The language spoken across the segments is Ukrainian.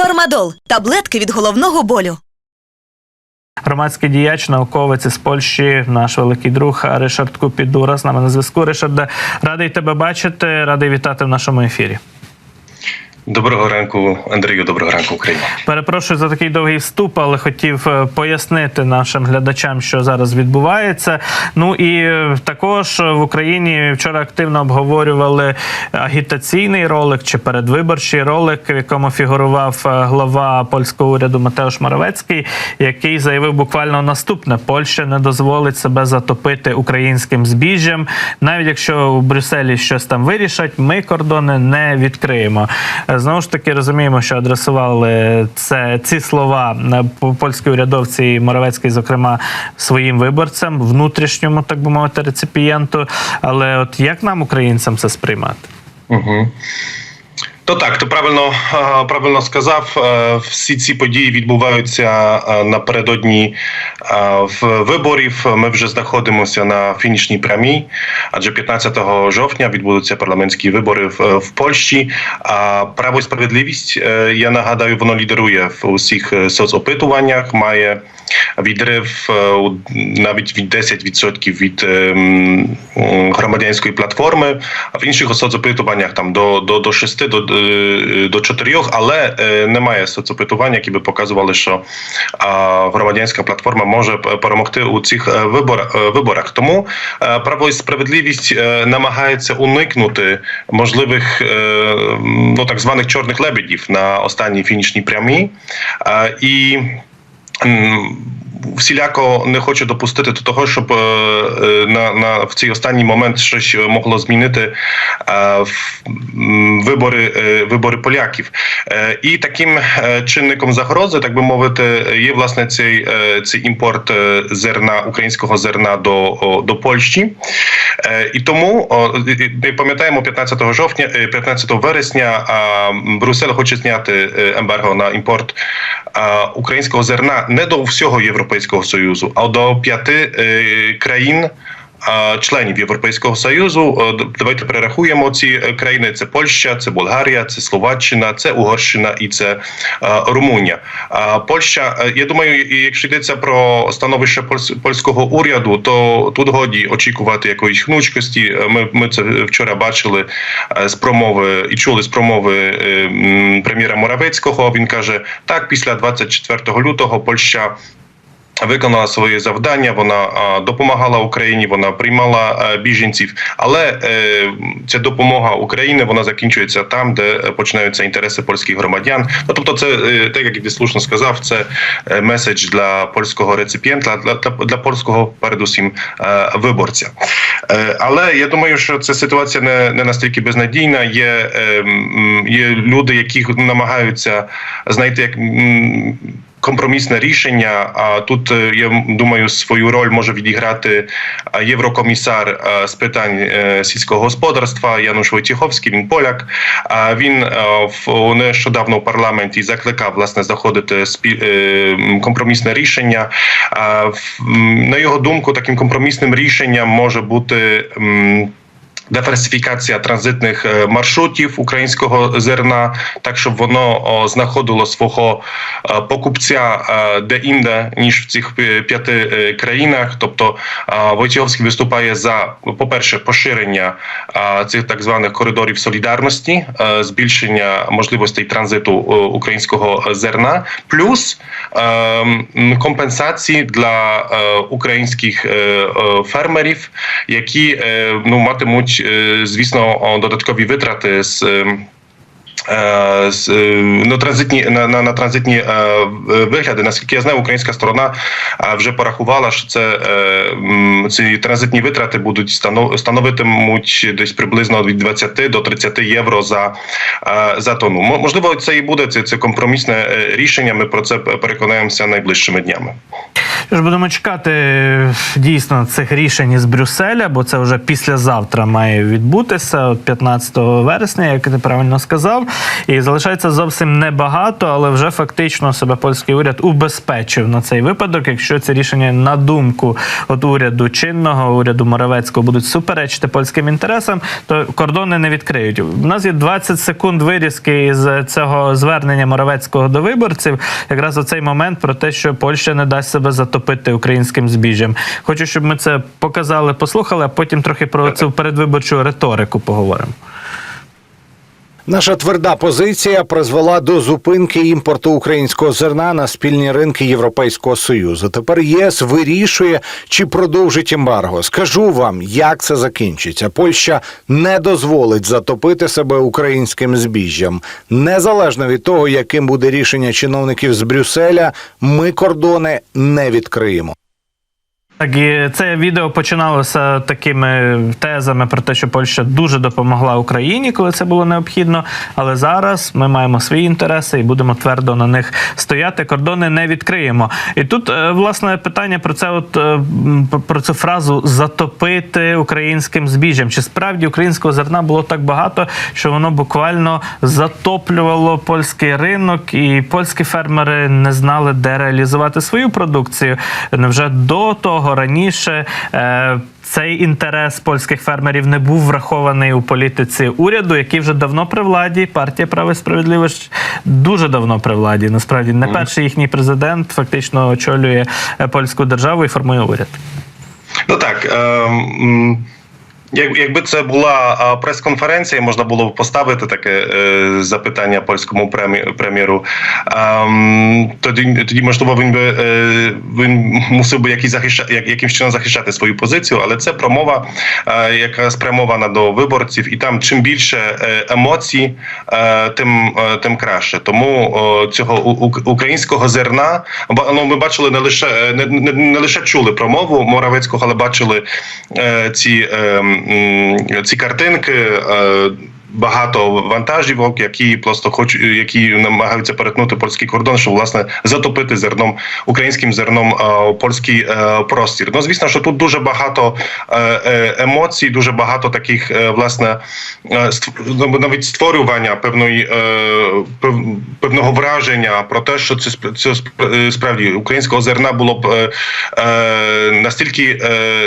Фармадол таблетки від головного болю. Громадський діяч, науковець із Польщі, наш великий друг Ришард Купідура з нами на зв'язку. Ришарде, радий тебе бачити, радий вітати в нашому ефірі. Доброго ранку, Андрію. Доброго ранку, Україна. Перепрошую за такий довгий вступ, але хотів е, пояснити нашим глядачам, що зараз відбувається. Ну і е, також в Україні вчора активно обговорювали агітаційний ролик чи передвиборчий ролик, в якому фігурував е, глава польського уряду Матеуш Моровецький, який заявив буквально наступне: Польща не дозволить себе затопити українським збіжжям, навіть якщо у Брюсселі щось там вирішать, ми кордони не відкриємо. Знову ж таки розуміємо, що адресували це ці слова е, польські урядовці і Моровецький, зокрема, своїм виборцям, внутрішньому, так би мовити, реципієнту. Але от як нам, українцям, це сприймати? Угу. То так, ти правильно, е, правильно сказав. Е, Всі ці події відбуваються е, напередодні виборів. Ми вже знаходимося на фінішній прямій, адже 15 жовтня відбудуться парламентські вибори в, Польщі. А право і справедливість, я нагадаю, воно лідерує в усіх соцопитуваннях, має відрив навіть від 10% від ем, громадянської платформи, а в інших соцопитуваннях там до, до, до 6, до, до 4, але е, немає соцопитувань, які би показували, що громадянська платформа може перемогти у цих е, виборах. е. Тому е, право і справедливість е, намагається уникнути можливих е, ну так званих чорних лебедів на останній фінішній прямій. Е, І всіляко не хочу допустити до того, щоб е, е, на, на в цей останній момент щось могло змінити е, в- м, вибори, вибори поляків. І таким чинником загрози, так би мовити, є власне цей, цей імпорт зерна українського зерна до, до Польщі. І тому ми пам'ятаємо 15 жовтня, е, 15 вересня Брюссель хоче зняти ембарго на імпорт українського зерна не до всього Європейського союзу, а до п'яти е, країн. Членів Європейського союзу давайте перерахуємо ці е, країни: це Польща, це Болгарія, це Словаччина, це Угорщина і це е, Румунія. Польща, е, я думаю, якщо йдеться про становище польс- польського уряду, то тут годі очікувати якоїсь гнучкості. Е, Ми, ми це вчора бачили е, з промови і чули з промови е, прем'єра Моравецького. Він каже: так, після 24 лютого Польща. Виконала своє завдання, вона допомагала Україні, вона приймала біженців. Але е, ця допомога України вона закінчується там, де е, починаються інтереси польських громадян. Ну тобто, це е, так як ти слушно сказав, це е, меседж для польського реципієнта, для, для, польського, передусім, е, виборця. Е, але я думаю, що ця ситуація не, не настільки безнадійна. Є, е, є люди, які намагаються знайти як. Компромісне рішення. А тут е, я думаю, свою роль може відіграти е, єврокомісар е, з питань сільського господарства Януш Войціховський. Він поляк. А він в нещодавно в парламенті закликав власне заходити компромісне рішення. На його думку, таким компромісним рішенням може бути. Диверсифікація транзитних е, маршрутів українського зерна, так щоб воно знаходило свого е, покупця е, де інде ніж в цих п'яти країнах. Тобто е, виступає за по перше поширення цих так званих коридорів солідарності, збільшення можливостей транзиту українського зерна, плюс е, компенсації для українських фермерів, які ну матимуть, е, звісно, о, додаткові витрати з. ем, е, з, е, на транзитні на, на, на транзитні е, вигляди. Наскільки я знаю, українська сторона е, вже порахувала, що це е, ці транзитні витрати будуть станов- становитимуть десь приблизно від 20 до 30 євро за, е, за тонну. Мо- Можливо, це і буде це, це компромісне е, рішення. Ми про це переконаємося найближчими днями. Ж будемо чекати е, дійсно цих рішень із Брюсселя, бо це вже післязавтра має відбутися, от 15 вересня, як ти правильно сказав. І залишається зовсім небагато, але вже фактично себе польський уряд убезпечив на цей випадок. Якщо ці рішення на думку от уряду чинного, уряду Моравецького будуть суперечити польським інтересам, то кордони не відкриють. У нас є 20 секунд вирізки із цього звернення Моравецького до виборців. Якраз у цей момент про те, що Польща не дасть себе затопити українським збіжжям. Хочу, щоб ми це показали, послухали, а потім трохи про цю передвиборчу риторику поговоримо. Наша тверда позиція призвела до зупинки імпорту українського зерна на спільні ринки Європейського союзу. Тепер ЄС вирішує, чи продовжить ембарго. Скажу вам, як це закінчиться. Польща не дозволить затопити себе українським збіжжям. Незалежно від того, яким буде рішення чиновників з Брюсселя, ми кордони не відкриємо. Так, і це відео починалося такими тезами про те, що Польща дуже допомогла Україні, коли це було необхідно. Але зараз ми маємо свої інтереси і будемо твердо на них стояти. Кордони не відкриємо. І тут е, власне питання про це, от е, про цю фразу затопити українським збіжжям. Чи справді українського зерна було так багато, що воно буквально затоплювало польський ринок, і польські фермери не знали, де реалізувати свою продукцію? Невже до того раніше е, цей інтерес польських фермерів не був врахований у політиці уряду, який вже давно при владі. Партія право і справедливість дуже давно при владі. Насправді не перший їхній президент фактично очолює е, польську державу і формує уряд. Ну так. Е, як, якби це була прес-конференція, можна було б поставити таке е, запитання польському прем'єру. М, тоді, тоді, можливо, він би е, він мусив би якийсь захища, як, якимсь чином захищати свою позицію, але це промова, е, яка спрямована до виборців, і там чим більше е, емоцій, е, тим, е, тим краще. Тому о, цього українського зерна ну, ми бачили не лише е, не, не, не лише чули промову Моравецького, але бачили е, ці, е, ці картинки. Багато вантажівок, які просто хочуть, які намагаються перетнути польський кордон, щоб власне затопити зерном українським зерном польський е, простір. Ну звісно, що тут дуже багато е, е, емоцій, дуже багато таких власне ну, навіть створювання певної певного враження про те, що це це справді українського зерна було б настільки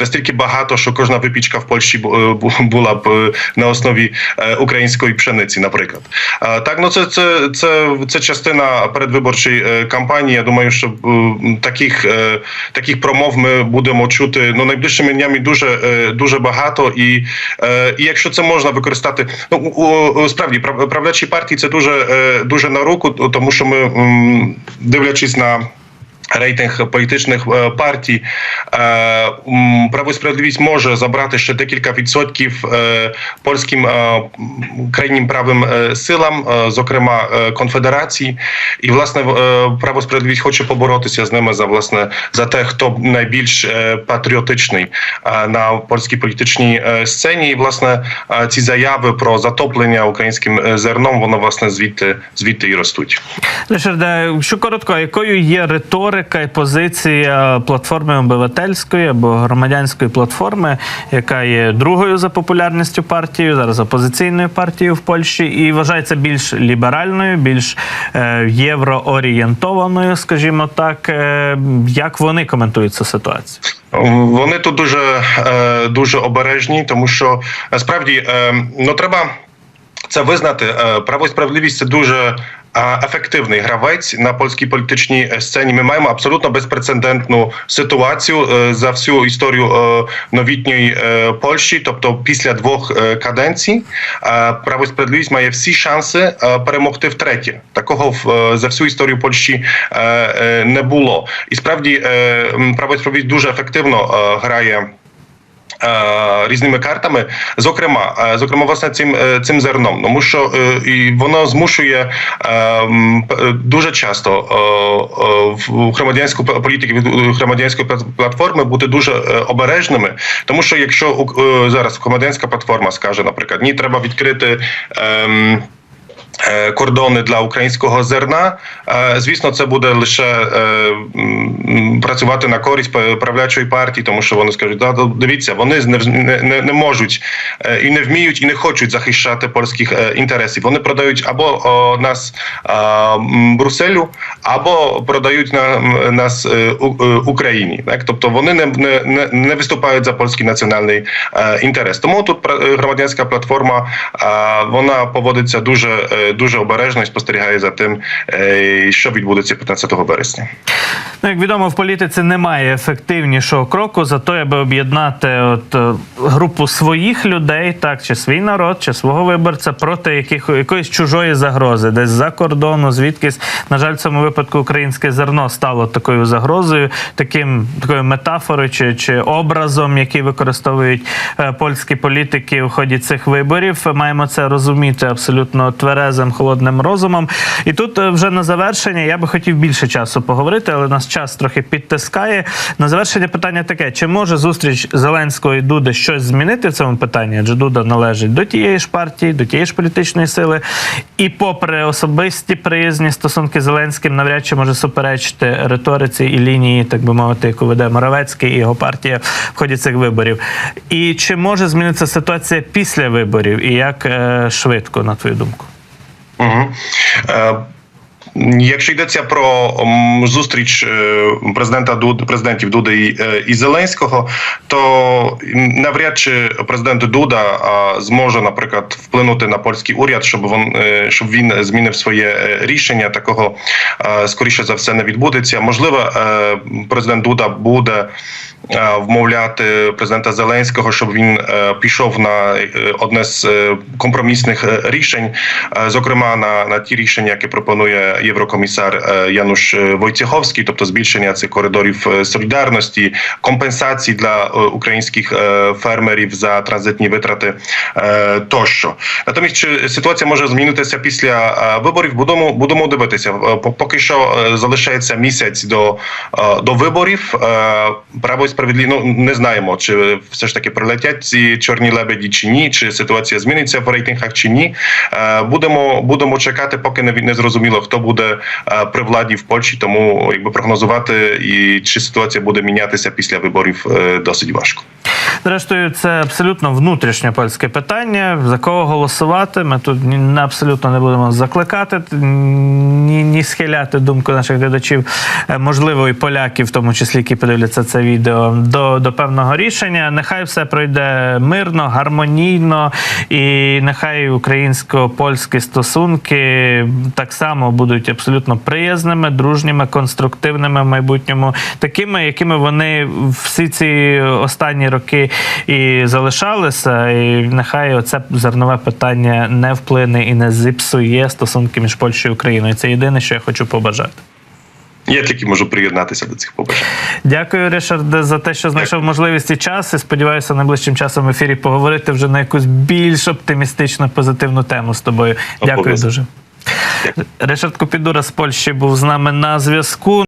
настільки багато, що кожна випічка в Польщі бу- бу- була б на основі е, української пшениці, наприклад. Так, ну це, це, це, це частина передвиборчої е, кампанії. Я думаю, що е, таких, е, таких промов ми будемо чути ну найближчими днями дуже, дуже багато. І, і якщо це можна використати, ну справді прав- правлячій партії це дуже, дуже на руку, тому що ми дивлячись на. Рейтинг політичних е, партій е, право і справедливість може забрати ще декілька відсотків е, польським крайнім правим силам, зокрема конфедерації, і власне право і справедливість хоче поборотися з ними за власне за те, хто найбільш патріотичний на польській політичній сцені. І власне ці заяви про затоплення українським зерном, воно власне звідти звідти і ростуть. Лишерде, що коротко, якою є риторика і позиція платформи обивательської або громадянської платформи, яка є другою за популярністю партією, зараз опозиційною партією в Польщі, і вважається більш ліберальною, більш е, євроорієнтованою, скажімо так. Е, як вони коментують цю ситуацію? Вони тут дуже, е, дуже обережні, тому що насправді ну треба це визнати. Право і справедливість це дуже. Ефективний гравець на польській політичній е, сцені. Ми маємо абсолютно безпрецедентну ситуацію е, за всю історію е, новітньої Польщі. Тобто, після двох каденцій право справедливість має всі шанси перемогти втретє. Такого за всю історію Польщі не було. І справді право справедливість дуже ефективно грає. Е, Різними картами, зокрема, е, зокрема, власне, цим е, цим зерном, тому що і воно змушує дуже часто в громадянську політики від громадянської пла- платформи бути дуже обережними, тому що якщо зараз громадянська платформа скаже, наприклад, ні, треба відкрити. Е, кордони для українського зерна. Е, Звісно, це буде лише е, працювати на користь правлячої партії, тому що вони скажуть, да, дивіться, вони не, не, не- можуть і не вміють, і не хочуть захищати польських інтересів. Вони продають або нас Брюсселю, або продають на, нас Україні. Так? Тобто вони не, не, не, виступають за польський національний інтерес. Тому тут громадянська платформа вона поводиться дуже, дуже обережно і спостерігає за тим, е, що відбудеться 15 вересня. Ну, як відомо, в політиці немає ефективнішого кроку за те, аби об'єднати от е, групу своїх людей, так чи свій народ, чи свого виборця проти яких, якоїсь чужої загрози, десь за кордону, звідкись. На жаль, в цьому випадку українське зерно стало такою загрозою, таким такою метафорою чи, чи образом, який використовують е, польські політики у ході цих виборів. Маємо це розуміти абсолютно тверезим, холодним розумом. І тут е, вже на завершення я би хотів більше часу поговорити, але нас час трохи підтискає. На завершення питання таке: чи може зустріч Зеленського і Дуди щось змінити в цьому питанні? Адже Дуда належить до тієї ж партії, до тієї ж політичної сили. І попри особисті приязні стосунки з Зеленським, навряд чи може суперечити риториці і лінії, так би мовити, яку веде Моравецький і його партія в ході цих виборів. І чи може змінитися ситуація після виборів, і як е, швидко, на твою думку? Угу. Якщо йдеться про зустріч е, президента Дуд, президентів Дуда і, е, і Зеленського, то навряд чи президент Дуда зможе, наприклад, вплинути на польський уряд, щоб він, е, щоб він змінив своє рішення. Такого скоріше за все не відбудеться. Можливо, президент Дуда буде вмовляти президента Зеленського, щоб він пішов на одне з компромісних рішень, зокрема на, на ті рішення, які пропонує єврокомісар е, Януш е, Войцеховський, тобто збільшення цих коридорів е, солідарності, компенсації для українських фермерів за транзитні витрати тощо. Натомість чи ситуація може змінитися після виборів? Будемо будемо дивитися. По- Поки що залишається місяць до, до виборів. Право і справедливо ну, не знаємо, чи все ж таки прилетять ці чорні лебеді чи ні, чи ситуація зміниться в рейтингах чи ні. Будемо будемо чекати, поки не, не зрозуміло, хто буде е, при владі в Польщі. Тому якби прогнозувати і чи ситуація буде мінятися після виборів е, досить важко. Зрештою, це абсолютно внутрішнє польське питання. За кого голосувати? Ми тут абсолютно не будемо закликати, ні, ні схиляти думку наших глядачів, е, можливо, і поляків, в тому числі, які подивляться це відео, до, до певного рішення. Нехай все пройде мирно, гармонійно, і нехай українсько-польські стосунки так само будуть абсолютно приязними, дружніми, конструктивними в майбутньому, такими, якими вони всі ці останні роки і залишалися. І нехай оце зернове питання не вплине і не зіпсує стосунки між Польщею і Україною. Це єдине, що я хочу побажати. Я тільки можу приєднатися до цих побажань. Дякую, Ришард, за те, що знайшов можливість і час. І сподіваюся, найближчим часом в ефірі поговорити вже на якусь більш оптимістичну, позитивну тему з тобою. Дякую Обов'язково. дуже. Дякую. Ришард Купідура з Польщі був з нами на зв'язку.